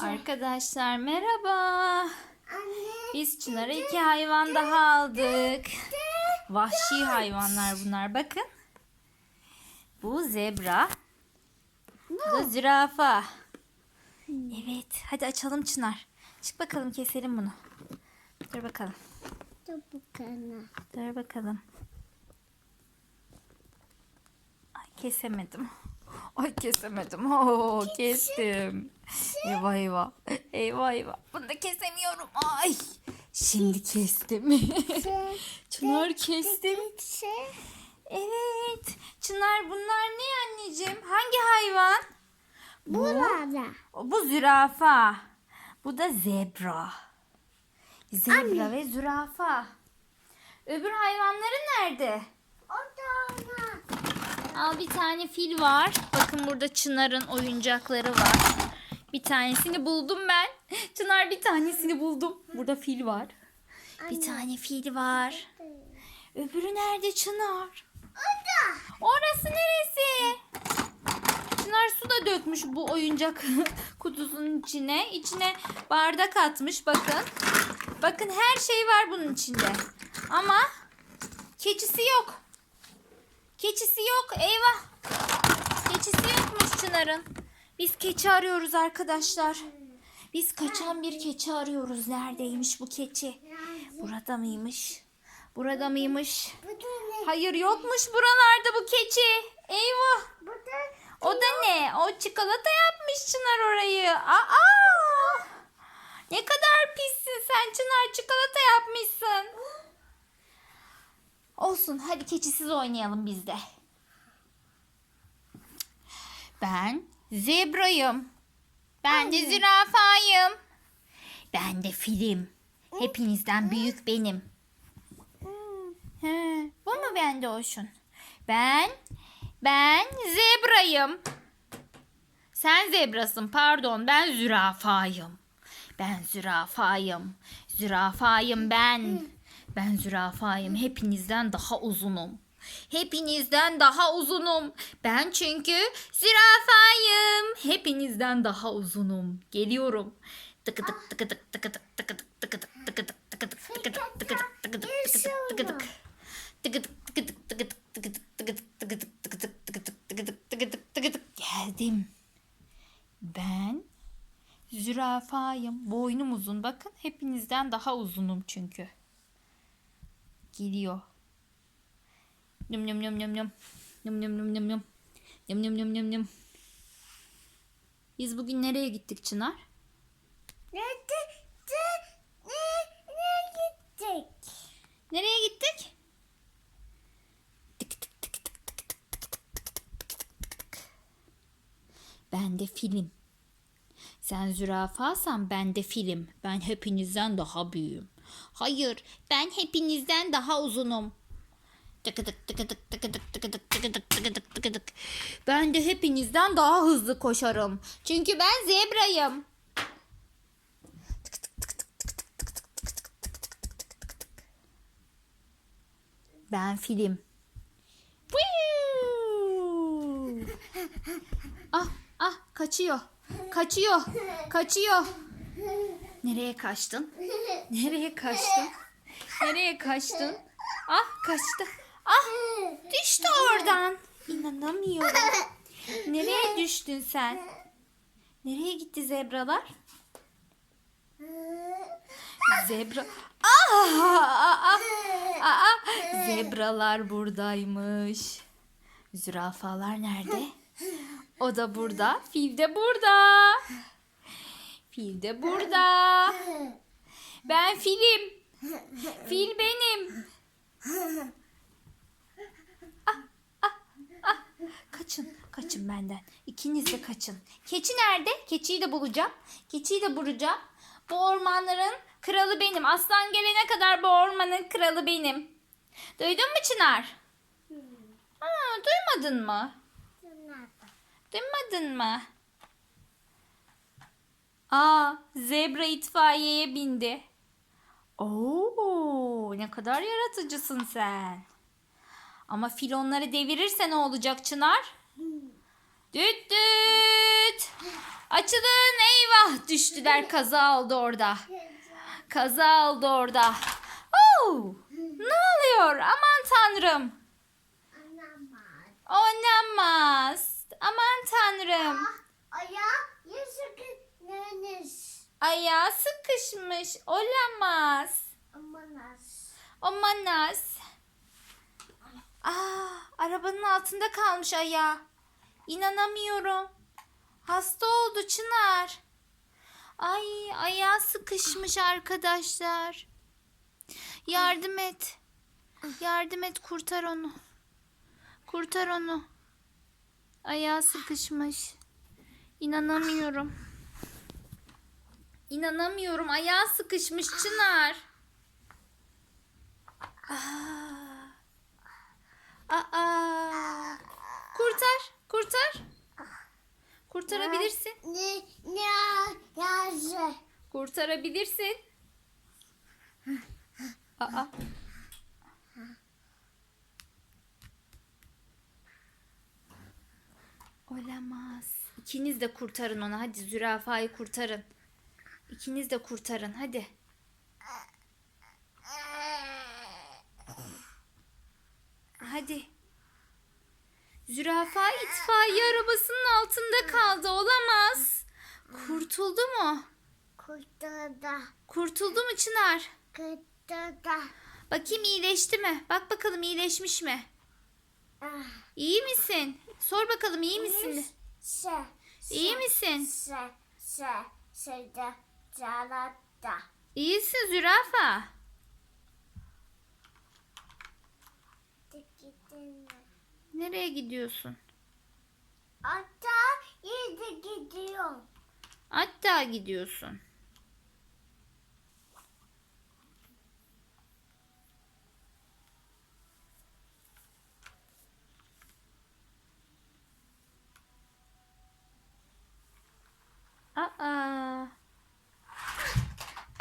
Arkadaşlar merhaba. Anne. Biz Çınar'a iki hayvan daha aldık. Vahşi hayvanlar bunlar bakın. Bu zebra. Bu da zürafa. Evet hadi açalım Çınar. Çık bakalım keselim bunu. Dur bakalım. Dur bakalım. Dur bakalım. Ay kesemedim. Ay kesemedim. Oo kestim. Eyvah eyvah. Eyvah eyvah. Bunu da kesemiyorum. Ay. Şimdi kestim. Çınar kestim. şey. Evet. Çınar bunlar ne anneciğim? Hangi hayvan? Burada. Bu zürafa. Bu da zebra. Zebra ve zürafa. Öbür hayvanların nerede? O da ona. Al bir tane fil var. Bakın burada Çınar'ın oyuncakları var. Bir tanesini buldum ben. Çınar bir tanesini buldum. Burada fil var. Bir tane fil var. Öbürü nerede Çınar? Orada. Orası neresi? Çınar su da dökmüş bu oyuncak kutusunun içine. İçine bardak atmış bakın. Bakın her şey var bunun içinde. Ama keçisi yok. Keçisi yok. Eyvah. Keçisi yokmuş Çınar'ın. Biz keçi arıyoruz arkadaşlar. Biz kaçan bir keçi arıyoruz. Neredeymiş bu keçi? Burada mıymış? Burada mıymış? Hayır yokmuş buralarda bu keçi. Eyvah. O da ne? O çikolata yapmış Çınar orayı. Aa! Ne kadar pissin sen Çınar çikolata yapmışsın. Olsun hadi keçisiz oynayalım biz de. Ben zebrayım. Ben de zürafayım. Ben de film. Hepinizden büyük benim. He, bu mu bende olsun? Ben ben zebrayım. Sen zebrasın pardon ben zürafayım. Ben zürafayım. Zürafayım ben. Ben zürafayım. Hepinizden daha uzunum. Hepinizden daha uzunum. Ben çünkü zürafayım. Hepinizden daha uzunum. Geliyorum. Tıkı tık tıkı tık tıkı tık tıkı tık tıkı tık tıkı tık tıkı tık tıkı tık tıkı tık tıkı tık tıkı tık tıkı tık. Tıkı tık tıkı tık tıkı tık tıkı tık tıkı tık tıkı tık tıkı tık tıkı tık tıkı tık tıkı tık tıkı tık. Geldim. Ben zürafayım. Boynum uzun. Bakın hepinizden daha uzunum çünkü gidiyor. Nüm nüm nüm nüm nüm. Nüm nüm nüm nüm nüm. Nüm nüm nüm nüm nüm. Biz bugün nereye gittik Çınar? Nereye gittik? Nereye gittik? Ben de film. Sen zürafasan ben de film. Ben hepinizden daha büyüğüm. Hayır, ben hepinizden daha uzunum. Ben de hepinizden daha hızlı koşarım. Çünkü ben zebrayım. Ben film. ah ah kaçıyor. Kaçıyor. Kaçıyor. Nereye kaçtın? Nereye kaçtın? Nereye kaçtın? Ah kaçtı. Ah düştü oradan. İnanamıyorum. Nereye düştün sen? Nereye gitti zebralar? Zebra. Ah, ah, ah, ah, ah. Zebralar buradaymış. Zürafalar nerede? O da burada. Fil de burada. Fil de burada. Ben filim. Fil benim. Ah, ah, ah. Kaçın, kaçın benden. İkiniz de kaçın. Keçi nerede? Keçiyi de bulacağım. Keçiyi de bulacağım. Bu ormanların kralı benim. Aslan gelene kadar bu ormanın kralı benim. Duydun mu Çınar? Ha, duymadın mı? Duymadın mı? Aa, zebra itfaiyeye bindi. Oo, ne kadar yaratıcısın sen. Ama fil onları devirirse ne olacak Çınar? Düt düt. Açılın eyvah düştüler kaza oldu orada. Kaza oldu orada. Oo, ne oluyor aman tanrım. Oynanmaz. Aman tanrım. Ayağı yazık nenis. Ayağı sıkışmış. Olamaz. Amanas. Omanas. Aa, arabanın altında kalmış ayağı. İnanamıyorum. Hasta oldu Çınar. Ay ayağı sıkışmış arkadaşlar. Yardım et. Yardım et kurtar onu. Kurtar onu. Ayağı sıkışmış. İnanamıyorum. İnanamıyorum. Ayağı sıkışmış Çınar. Aa. Aa. Kurtar, kurtar. Kurtarabilirsin. Ne ne yazı? Kurtarabilirsin. Aa. Olamaz. İkiniz de kurtarın onu. Hadi zürafayı kurtarın. İkiniz de kurtarın. Hadi. Hadi. Zürafa itfaiye arabasının altında kaldı. Olamaz. Kurtuldu mu? Kurtada. Kurtuldu mu Çınar? Kurtada. Bakayım iyileşti mi? Bak bakalım iyileşmiş mi? Ah. İyi misin? Sor bakalım iyi misin? İyi misin? Calada. İyisin zürafa. Nereye gidiyorsun? Ata yedi gidiyor. Hatta gidiyorsun. Aa.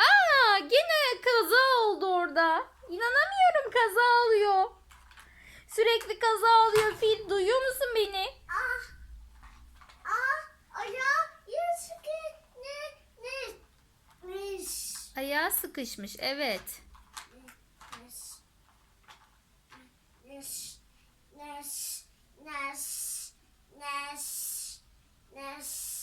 Aa, gene kaza oldu orada. İnanamıyorum kaza oluyor. Sürekli kaza oluyor Fil. Duyuyor musun beni? Ah. Ah. Ayağı yazık ne ne. Nis. Ayağı sıkışmış. Evet. Nes. Nes. Nes. Nes. Nes. Nes.